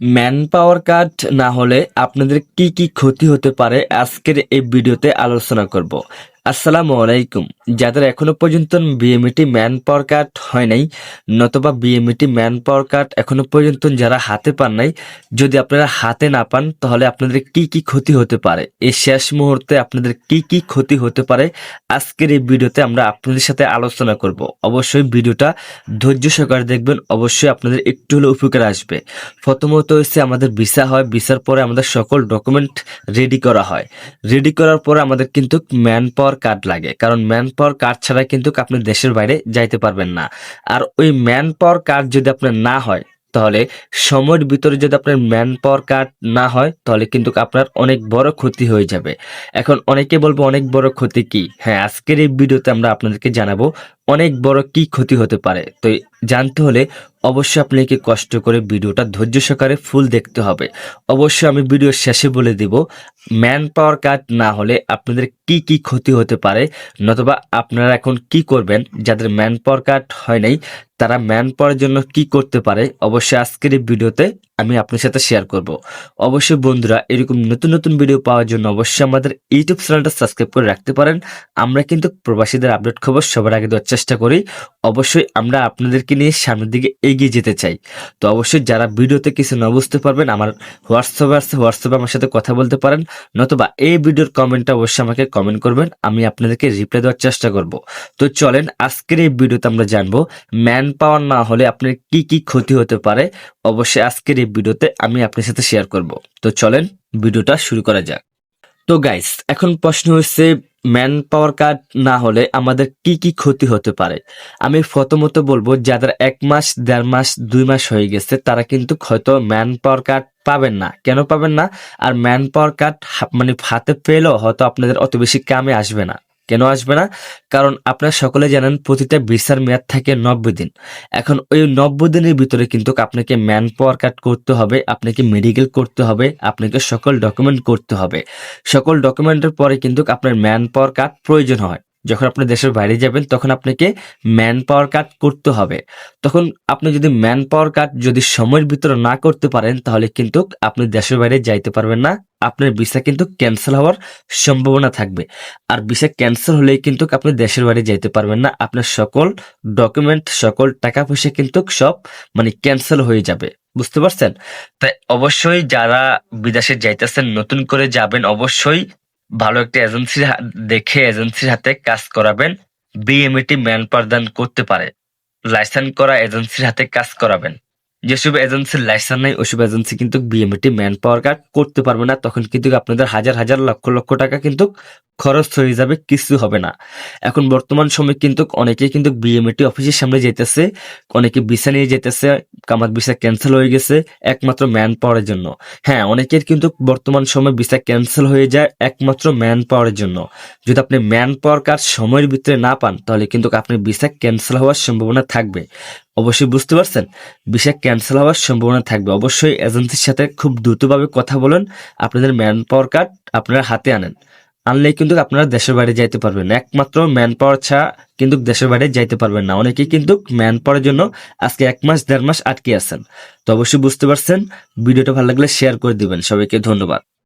Man power কাট না হলে আপনাদের কি কি ক্ষতি হতে পারে, আজকের এই ভিডিওতে আলোচনা করব। আসসালামু আলাইকুম। যাদের এখনও পর্যন্ত বিএমইটি ম্যান পাওয়ার কাট হয় নাই, নতবা বিএমইটি ম্যান পাওয়ার কাট এখনও পর্যন্ত যারা হাতে পান নাই, যদি আপনারা হাতে না পান, তাহলে আপনাদের কি কি ক্ষতি হতে পারে? এই শেষ মুহূর্তে আপনাদের কি কি ক্ষতি হতে পারে? আজকের এই ভিডিওতে আমরা আপনাদের সাথে আলোচনা করব। অবশ্যই ভিডিওটা ধৈর্য সহকারে দেখবেন, অবশ্যই আপনাদের একটু হলেও উপকার আসবে। প্রথমত হচ্ছে আমাদের ভিসা হয়, ভিসার পরে আমাদের সকল ডকুমেন্ট রেডি করা হয়। রেডি করার পরে আমাদের কিন্তু ম্যান পাওয়ার কার্ড লাগে। কারণ ম্যান পাওয়ার কার্ড ছাড়া কিন্তু আপনি দেশের বাইরে যাইতে পারবেন না। আর ওই ম্যান পাওয়ার কার্ড যদি আপনার না হয়, তাহলে সময়ের ভিতরে যদি আপনার ম্যান পাওয়ার কার্ড না হয়, তাহলে কিন্তু আপনার অনেক বড় ক্ষতি হয়ে যাবে। এখন অনেকে বলব, অনেক বড় ক্ষতি কি? হ্যাঁ আজকের এই ভিডিওতে আমরা আপনাদেরকে জানাব অনেক বড় কি ক্ষতি হতে পারে। তো জানতে হলে অবশ্যই আপনাকে কষ্ট করে ভিডিওটা ধৈর্য সহকারে ফুল দেখতে হবে। অবশ্যই আমি ভিডিওর শেষে বলে দিব ম্যান পাওয়ার কার্ড না হলে আপনাদের কি কি ক্ষতি হতে পারে, নতুবা আপনারা এখন কি করবেন, যাদের ম্যান পাওয়ার কার্ড হয় নাই, তারা ম্যান পাওয়ার জন্য কি করতে পারে, অবশ্যই আজকের এই ভিডিওতে আমি আপনার সাথে শেয়ার করব। অবশ্যই বন্ধুরা, এরকম নতুন নতুন ভিডিও পাওয়ার জন্য অবশ্যই আমাদের ইউটিউব চ্যানেলটা সাবস্ক্রাইব করে রাখতে পারেন। আমরা কিন্তু প্রবাসীদের আপডেট খবর সবার আগে দেওয়ার চেষ্টা করি। অবশ্যই আমরা আপনাদেরকে নিয়ে সামনের দিকে এগিয়ে যেতে চাই। তো অবশ্যই যারা ভিডিওতে কিছু না বুঝতে পারবেন, আমার হোয়াটসঅ্যাপে আসছে হোয়াটসঅ্যাপে আমার সাথে কথা বলতে পারেন। নতুবা এই ভিডিওর কমেন্টটা অবশ্যই আমাকে কমেন্ট করবেন, আমি আপনাদেরকে রিপ্লাই দেওয়ার চেষ্টা করব। তো চলেন, আজকের এই ভিডিওতে আমরা জানব ম্যান পাওয়ার না হলে আপনার কি কি ক্ষতি হতে পারে? অবশ্যই আজকের এই ভিডিওতে আমি আপনার সাথে শেয়ার করব। তো চলেন ভিডিওটা শুরু করা যাক। তো গাইস এখন প্রশ্ন হচ্ছে ম্যান পাওয়ার কার্ড না হলে আমাদের কি কি ক্ষতি হতে পারে? আমি প্রথমত বলব, যাদের এক মাস, দেড় মাস, দুই মাস হয়ে গেছে, তারা কিন্তু হয়তো ম্যান পাওয়ার কার্ড পাবেন না। কেন পাবেন না? আর ম্যান পাওয়ার কার্ড মানে হাতে পেলেও হয়তো আপনাদের অত বেশি কামে আসবে না। কেন আসবে না? কারণ আপনারা সকলে জানেন প্রতিটা ভিসার মেয়াদ থাকে নব্বই দিন। এখন ওই নব্বই দিনের ভিতরে কিন্তু আপনাকে ম্যান পাওয়ার কাট করতে হবে, আপনাকে মেডিকেল করতে হবে, আপনাকে সকল ডকুমেন্ট করতে হবে। সকল ডকুমেন্টের পরে কিন্তু আপনার ম্যান পাওয়ার কার্ড প্রয়োজন হয়। যখন আপনি দেশের বাইরে যাবেন, তখন আপনাকে ম্যান পাওয়ার কাট করতে হবে। তখন আপনি যদি ম্যান পাওয়ার কাট যদি সময়ের ভিতরে না করতে পারেন, তাহলে কিন্তু আপনি দেশের বাইরে যাইতে পারবেন না। আপনার ভিসা কিন্তু ক্যান্সেল হওয়ার সম্ভাবনা থাকবে। আর ভিসা ক্যান্সেল হলেই কিন্তু আপনি দেশের বাইরে যাইতে পারবেন না। আপনার সকল ডকুমেন্ট সকল টাকা পয়সা কিন্তু সব মানে ক্যান্সেল হয়ে যাবে। বুঝতে পারছেন? তাই অবশ্যই যারা বিদেশে যাইতেছেন, নতুন করে যাবেন, অবশ্যই ভালো একটি এজেন্সির দেখে এজেন্সির হাতে কাজ করাবেন। বিএমইটি ম্যান প্রদান করতে পারে। লাইসেন্স করা এজেন্সির হাতে কাজ করাবেন। যেসব এজেন্সির লাইসেন্স নেই ওইসব এজেন্সি কিন্তু বিএমইটি ম্যান পাওয়ার কার্ড করতে পারবে না। তখন কিন্তু আপনাদের হাজার হাজার লক্ষ লক্ষ টাকা কিন্তু খরচ হয়ে যাবে, কিছু হবে না। এখন বর্তমান সময় কিন্তু অনেকে কিন্তু বিএমএটি অফিসের সামনে যেতেছে, অনেকে ভিসা নিয়ে যেতেছে আমার ভিসা ক্যান্সেল হয়ে গেছে, একমাত্র ম্যান পাওয়ারের জন্য। হ্যাঁ অনেকের কিন্তু বর্তমান সময় ভিসা ক্যান্সেল হয়ে যায় একমাত্র ম্যান পাওয়ারের জন্য। যদি আপনি ম্যান পাওয়ার কার্ড সময়ের ভিতরে না পান, তাহলে কিন্তু আপনার ভিসা ক্যান্সেল হওয়ার সম্ভাবনা থাকবে। অবশ্যই বুঝতে পারছেন? ভিসা ক্যান্সেল হওয়ার সম্ভাবনা থাকবে। অবশ্যই এজেন্সির সাথে খুব দ্রুতভাবে কথা বলুন, আপনাদের ম্যান পাওয়ার কার্ড আপনারা হাতে আনেন। আনলে কিন্তু আপনারা দেশের বাইরে যাইতে পারবেন একমাত্র ম্যান পাওয়ার ছাড়া কিন্তু দেশের বাইরে যাইতে পারবেন না। অনেকেই কিন্তু ম্যান পাওয়ার জন্য আজকে এক মাস, দেড় মাস আটকে আছেন। তো অবশ্যই বুঝতে পারছেন, ভিডিওটা ভালো লাগলে শেয়ার করে দিবেন। সবাইকে ধন্যবাদ।